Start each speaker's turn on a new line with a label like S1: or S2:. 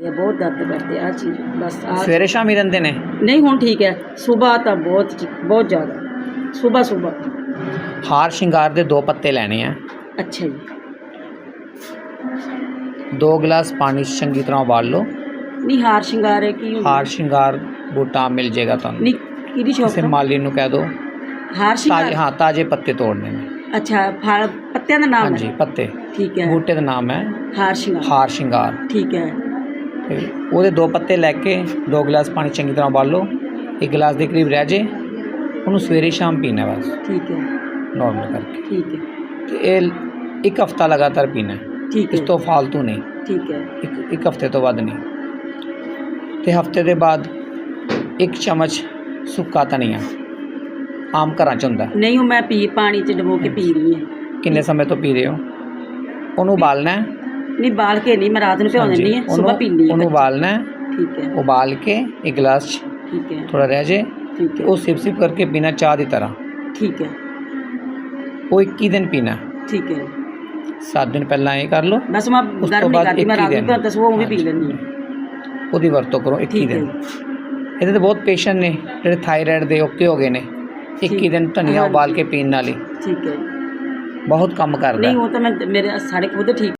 S1: ਇਹ ਬਹੁਤ ਦਰਦ ਕਰਦੇ ਆ ਚੀਜ਼। ਬਸ ਆ
S2: ਸਵੇਰੇ ਸ਼ਾਮ ਰਹਿੰਦੇ ਨੇ?
S1: ਨਹੀਂ ਹੁਣ ਠੀਕ ਹੈ। ਸਵੇਰ ਤਾਂ ਬਹੁਤ ਬਹੁਤ ਜ਼ਿਆਦਾ। ਸਵੇਰ ਸਵੇਰ।
S2: ਹਾਰ ਸ਼ਿੰਗਾਰ ਦੇ ਦੋ ਪੱਤੇ ਲੈਣੇ ਆ।
S1: ਅੱਛਾ ਜੀ।
S2: ਦੋ ਗਲਾਸ ਪਾਣੀ 'ਚ ਚੰਗੀ ਤਰ੍ਹਾਂ ਉਬਾਲ ਲਓ।
S1: ਨਹੀਂ ਹਾਰ ਸ਼ਿੰਗਾਰ ਹੈ ਕੀ?
S2: ਹਾਰ ਸ਼ਿੰਗਾਰ ਬੂਟਾ ਮਿਲ ਜਾਏਗਾ ਤੁਹਾਨੂੰ।
S1: ਨਹੀਂ ਕਿਹਦੀ ਸ਼ੌਪ
S2: ਕਿਸੇ ਮਾਲੀ ਨੂੰ ਕਹਿ ਦਿਓ
S1: ਹਾਰ
S2: ਤਾਜ਼ੇ
S1: ਸ਼ਿੰਗਾਰ
S2: ਹਾਂ ਤਾਜ਼ੇ ਪੱਤੇ ਤੋੜਨੇ ਨੇ।
S1: ਅੱਛਾ ਫਲ ਪੱਤਿਆਂ ਦਾ ਨਾਮ
S2: ਹਾਂਜੀ
S1: ਹੈ
S2: ਪੱਤੇ।
S1: ਠੀਕ ਹੈ।
S2: ਬੂਟੇ ਦਾ ਨਾਮ ਹੈ
S1: ਹਾਰ ਸ਼ਿੰਗਾਰ।
S2: ਹਾਰ ਸ਼ਿੰਗਾਰ।
S1: ਠੀਕ ਹੈ।
S2: ਉਹਦੇ ਦੋ ਪੱਤੇ ਲੈ ਕੇ ਦੋ ਗਲਾਸ ਪਾਣੀ ਚੰਗੀ ਤਰ੍ਹਾਂ ਉਬਾਲੋ। ਇੱਕ ਗਲਾਸ ਦੇ ਕਰੀਬ ਰਹਿ ਜੇ। ਉਹਨੂੰ ਸਵੇਰੇ ਸ਼ਾਮ ਪੀਣਾ ਬਸ।
S1: ਠੀਕ ਹੈ।
S2: ਨਾਰਮਲ ਕਰਕੇ।
S1: ਠੀਕ ਹੈ।
S2: ਤੇ ਇਹ ਇੱਕ ਹਫਤਾ ਲਗਾਤਾਰ ਪੀਣਾ। ਹੈ।
S1: ਠੀਕ
S2: ਇਸ ਤੋਂ ਫालतू ਨਹੀਂ।
S1: ਠੀਕ ਹੈ।
S2: ਇੱਕ ਇੱਕ ਹਫ਼ਤੇ ਤੋਂ ਵੱਧ ਨਹੀਂ। ਤੇ ਹਫ਼ਤੇ ਦੇ ਬਾਅਦ ਇੱਕ ਚਮਚ ਸੁੱਕਾ ਧਨੀਆ। ਆਮ ਘਰਾਂ 'ਚ ਹੁੰਦਾ।
S1: ਨਹੀਂ ਉਹ ਮੈਂ ਪੀ ਪਾਣੀ ਚ ਡਬੋ ਕੇ ਪੀ ਰਹੀ ਹਾਂ।
S2: ਕਿੰਨੇ ਸਮੇਂ ਤੋਂ ਪੀ ਰਹੇ ਹੋ? ਉਹਨੂੰ ਉਬਾਲਣਾ ਹੈ।
S1: ਨਹੀਂ ਬਾਲ ਕੇ ਨਹੀਂ ਮੈਂ ਰਾਤ ਨੂੰ ਭਿਓ
S2: ਹਾਂਜੀ,
S1: ਦਿੰਦੀ ਹਾਂ
S2: ਉਹਨੂੰ-
S1: ਸਵੇਰ ਪੀਂਦੀ ਹਾਂ
S2: ਉਹਨੂੰ ਉਬਾਲਣਾ ਹੈ
S1: ਠੀਕ ਹੈ
S2: ਉਬਾਲ ਕੇ ਇੱਕ ਗਲਾਸ 'ਚ
S1: ਠੀਕ ਹੈ
S2: ਥੋੜਾ ਰਹਿ ਜੇ
S1: ਠੀਕ
S2: ਤੇ
S1: ਹੈ
S2: ਉਹ ਸਿਪ ਸਿਪ ਕਰਕੇ ਪੀਣਾ ਚਾਹ ਦੀ ਤਰ੍ਹਾਂ
S1: ਠੀਕ ਹੈ
S2: ਉਹ 21 ਦਿਨ ਪੀਣਾ
S1: ਠੀਕ ਹੈ
S2: 7 ਦਿਨ ਪਹਿਲਾਂ ਇਹ ਕਰ ਲਓ
S1: ਬਸ ਮੈਂ
S2: ਉਸ ਤੋਂ
S1: ਗਰਮ ਨਹੀਂ
S2: ਬਾਅਦ
S1: ਕਰਦੀ ਮੈਂ
S2: ਇੱਕੀ
S1: ਰਾਤ ਨੂੰ
S2: ਦਿਨ।
S1: ਭਿਓ ਤਾਂ ਸਵੇਰ ਉਹ ਵੀ ਪੀ
S2: ਹਾਂਜੀ।
S1: ਲੈਂਦੀ ਹਾਂ
S2: ਉਹਦੀ ਵਰਤੋਂ ਕਰੋ 21
S1: ਠੀਕ ਹੈ
S2: ਦਿਨ ਇਹਦੇ ਤੇ ਬਹੁਤ ਪੇਸ਼ੈਂਟ ਨੇ ਜਿਹੜੇ ਥਾਇਰਾਇਡ ਦੇ ਓਕੇ ਹੋ ਗਏ ਨੇ 21
S1: ਠੀਕ।
S2: ਦਿਨ ਧਨੀਆ
S1: ਹਾਂਜੀ।
S2: ਉਬਾਲ ਕੇ ਪੀਣ ਨਾਲ ਹੀ
S1: ਠੀਕ ਹੈ
S2: ਬਹੁਤ ਕੰਮ ਕਰਦਾ
S1: ਨਹੀਂ
S2: ਹੈ।
S1: ਉਹ ਤਾਂ ਮੈਂ ਮੇਰੇ ਸਾਡੇ ਖੁਦ ਠੀਕ